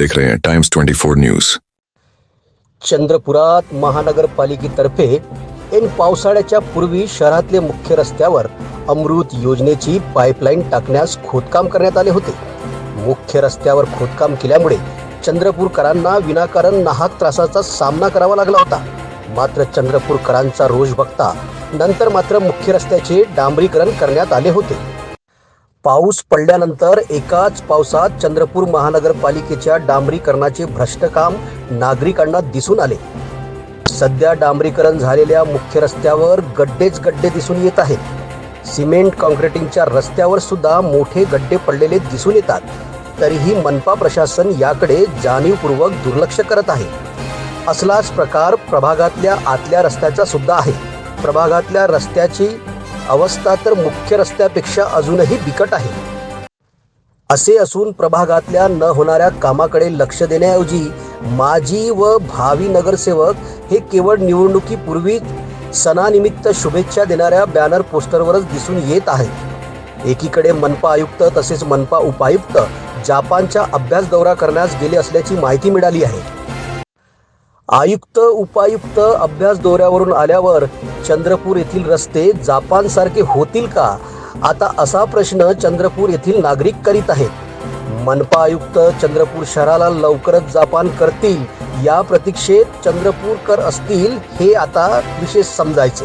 देख रहे हैं टाइम्स 24 न्यूज चंद्रपुरात महानगरपालिकेतर्फे ऐन पावसाळ्याच्या पूर्वी शहरातले मुख्य रस्त्यावर अमृत योजनेची पाईपलाईन टाकण्यास खोदकाम करण्यात आले होते. मुख्य रस्त्यावर खोदकाम केल्यामुळे चंद्रपूरकरांना विनाकारण नाहक त्रासाचा सामना करावा लागला होता. मात्र चंद्रपूरकरांचा रोष बघता नंतर मात्र मुख्य रस्त्याचे डांबरीकरण करण्यात आले होते. पाऊस पडल्यानंतर एकाच पावसात चंद्रपूर महानगरपालिकेच्या डांबरीकरणाचे भ्रष्ट काम नागरिकांना दिसून आले. सध्या डांबरीकरण झालेल्या मुख्य रस्त्यावर गड्डेच गड्डे दिसून येत आहेत. सिमेंट कॉन्क्रिटिंगच्या रस्त्यावर सुद्धा मोठे गड्डे पडलेले दिसून येतात. तरीही मनपा प्रशासन याकडे जाणीवपूर्वक दुर्लक्ष करत आहे. असलाच प्रकार प्रभागातल्या आतल्या रस्त्याचा सुद्धा आहे. प्रभागातल्या रस्त्याची अवस्था तर मुख्य रस्त्यापेक्षा अजूनही बिकट आहे. असे असून प्रभागातल्या न होणाऱ्या कामाकडे लक्ष देण्याऐवजी माजी व भावी नगरसेवक हे केवळ निवडणुकीपूर्वी सणानिमित्त शुभेच्छा देणाऱ्या बॅनर पोस्टरवरच दिसून येत आहे एकीकडे मनपा आयुक्त तसेच मनपा उपायुक्त जापानच्या अभ्यास दौरा करण्यास गेले असल्याची माहिती मिळाली आहे. आयुक्त उपायुक्त अभ्यास दौऱ्यावरून आल्यावर चंद्रपूर येथील रस्ते जापानसारखे होतील का? आता असा प्रश्न चंद्रपूर येथील नागरिक करीत आहेत. मनपा आयुक्त चंद्रपूर शहराला लवकरच जापान करतील. या प्रतीक्षेत चंद्रपूरकर असतील हे आता विशेष समजायचे.